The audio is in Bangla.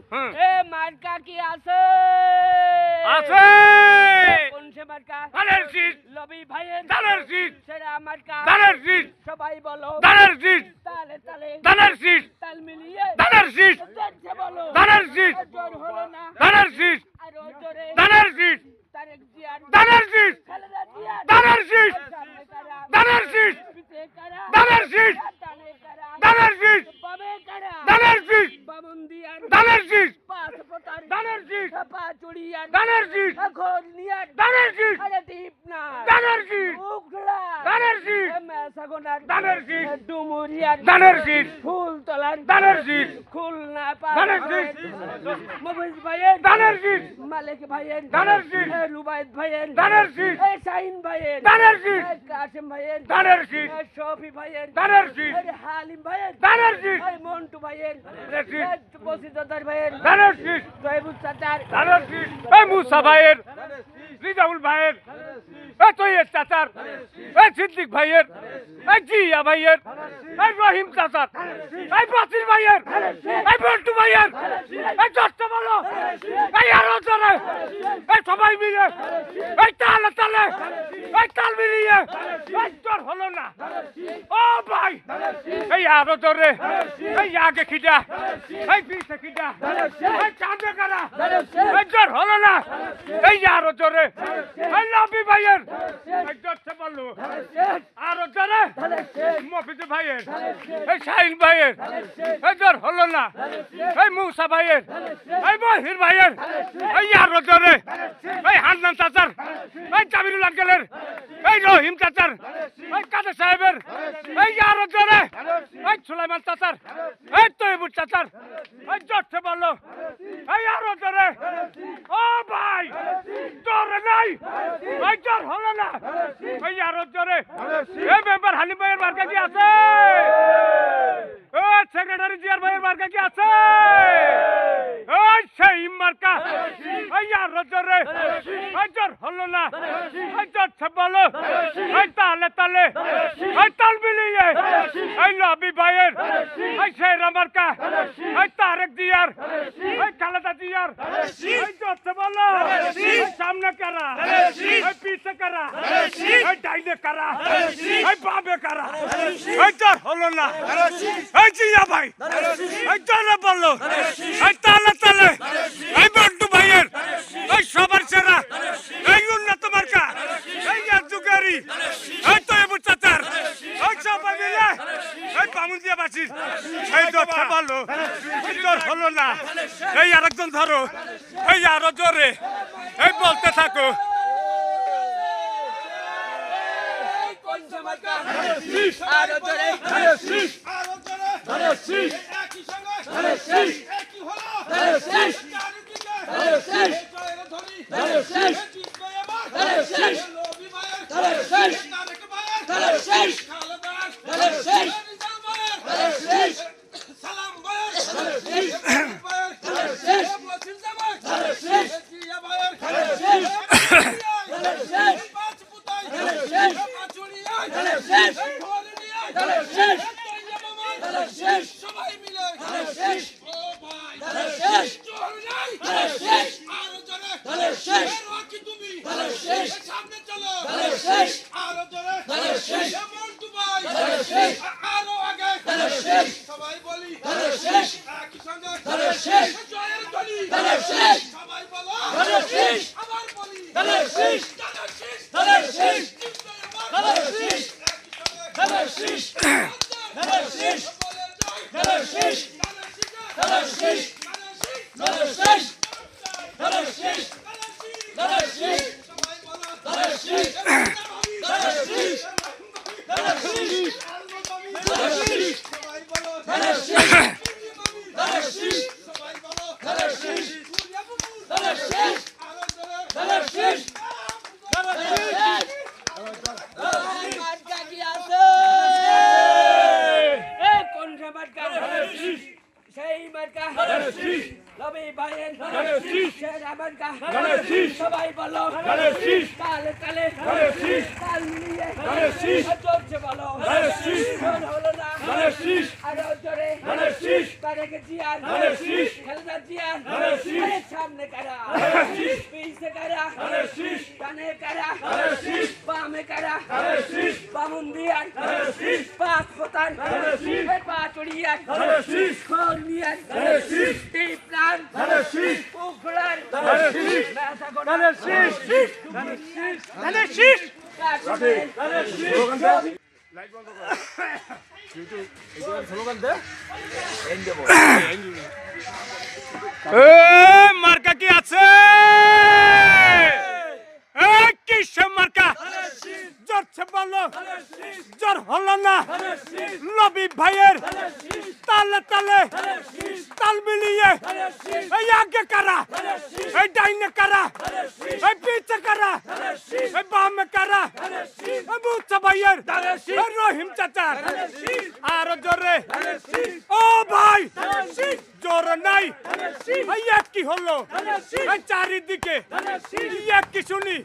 এ মার্কা কি আছে? আছে। কোন সে মার্কা? দানের শীষ লবি ভাইয়ের দানের শীষ সেরা মার্কা। দানের শীষ সবাই বলো। দানের শীষ তালে তালে ধানের শীষ তাল মিলিয়ে ধানের শীষ জোরছে বলো ধানের শীষ জোর হলো না ধানের শীষ আরও জোরে ধানের শীষ তারেক জিয়ার ধানের শীষ খালেদা জিয়ার ধানের শীষ সামনে কারা ধানের শীষ পিছে কারা ধানের শীষ ডানে কারা ধানের শীষ বামে কারা ধানের শীষ বামন দিয়ার ধানের শীষ পাঁচ পতার ধানের শীষ পা চুড়িয়ার ধানের শীষ খোল নিয়ার ধানের শীষ আরে দীপ না ধানের শীষ উখলা ধানের শীষ মেসাগোনার ধানের শীষ ডুমুরিয়ার ধানের শীষ ফুল তলার ধানের শীষ খুলনা ধানের শীষ মফিজ ভাইয়ের ধানের শীষ মালিক ভাইয়ের ধানের শীষ এ ভাইয়ের ধানের শীষ শাহিন ভাইয়ের ধানের শীষ কাসিম ভাইয়ের ধানের শীষ শফি ভাইয়ের ধানের শীষ হালিম ভাইয়ের ধানের শীষ মন্টু ভাইয়ের ধানের শীষ বসিদার ভাইয়ের ধানের শীষ তৈবুল চাচার ধানের শীষ মুসা ভাইয়ের রিজাউল ভাইয়ের এই তৈয়ের চাচার এই সিদ্দিক ভাইয়ের এই জিয়া ভাইয়ের এই রহিম চাচার এই বাসির ভাইয়ের এই বল্টু ভাইয়ের এই দশটা বলো এই আরও জনে এই সবাই মিলে এই তালে তালে এই তাল মিলিয়ে এই তোর হলো না ও ভাই এই আরও জোরে এই আগে খিদা এই পিছে খিদা এই চাঁদে কারা এই জোর হলো না এই আরও জোরে এই লাভি ভাইয়ের এই জোরছে বলল আরও জোরে মফিজ ভাইয়ের এই শাহিন ভাইয়ের এই জোর হলো না এই মুসা ভাইয়ের এই বহির ভাইয়ের এই আরও জোরে এই হান্নান চাচার এই জামিরুল আঙ্কেলের এই রহিম চাচার এই কাদের সাহেবের? এই আরও জোরে। এই সুলাইমান চাচার। এই তৈবুর চাচার। এই জোরছে বলল। এই আরও জোরে। ও ভাই, জোরে নাই। এই জোর হলো না। এই আরও জোরে। এই মেম্বার হালিম ভাইয়ের মার্কা কি আছে? সেক্রেটারি জিয়ার ভাইয়ের মার্কা কি আছে? ওই সেই মার্কা। এই আরও জোরে এই জোর হলো না এই জোরছে বলো এই তালে তালে এই তাল মিলিয়ে এই লবি ভাইয়ের এই সেরা মার্কা এই তারেক দিয়ার এই খালেদা দিয়ার এই জোরছে বলো এই সামনে কারা এই পিছে কারা এই ডাইনে কারা এই বামে কারা এই জোর হলো না এই জিয়া ভাই এই জোরে বলল এই তালে তালে এই সবার সেরা। এই উন্নত মার্কা। এই যুগারি এই তো এবু চাচার। এই সবাই মিলে। এই বামুন দিয়া বাসির এই জোরটা বলল এই জোর হলো না। এই আরেকজন ধরো। এই আরও জোরে। এই বলতে থাকো। কোন সে মার্কা আরও জোরে। আরও জোরে। একই সঙ্গে একই হলো চারিদিকে জয়ের ধ্বনি জিতবে এবার নবী ভাইয়ের তারেক ভাইয়ের খালেদার রিজাল ভাইয়ের সালাম ভাইয়ের ভাইয়ের মসজিদ জামাই জিয়া ভাইয়ের পাঁচ পুতাই পাঁচ উড়িয়ায় খোলিয়ায় সবাই মিলে সামনে চলো আরও জোরে ভাই আরও আগে সবাই বলি জয়ের সবাই বলো আবার বলি ধানের শীষ জিতবে এবার। একই সঙ্গে বলে জয় ধানের শীষ ধানের শীষ ধানের শীষ ধানের শীষ ধানের শীষ সবাই বলো ধানের শীষ ধানের শীষ ধানের শীষ ধানের শীষ সবাই বলো ধানের শীষ ধানের শীষ সবাই বলো ধানের শীষ ধানের শীষ আরও জোরে ধানের শীষ ধানের শীষ মার্কা কি আছে এ কোন সে মার্কা সেই মার্কা ভাইয়ের সেরা মার্কা সবাই বলো তালে তালে তাল মিলিয়ে চলছে বলো হলো না আরও জোরে তারেক জিয়ার খালেদা জিয়ার সামনে কারা পিছে কারা ডানে কারা বামে কারা বামুন দিয়ার পাঁচ পোতার পাঁচ উড়িয়ার খোল নিয়ার টিপ প্লান উখড়ার মেসা গোড়ার কাটুনের মার্কা কি আছে কিসে মার্কা জোরছে বলো জোর হলো না লবি ভাইয়ের তালে তালে মিলিয়ে, এই আগে কারা? এই ডাইনে কারা? এই পিছে কারা? এই বামে কারা? এই মুসা ভাইয়ের, এই রহিম চাচার। আরও জোরে, ও ভাই, জোরে নাই। এই এক কি হলো। এই চারিদিকে এক কি শুনি।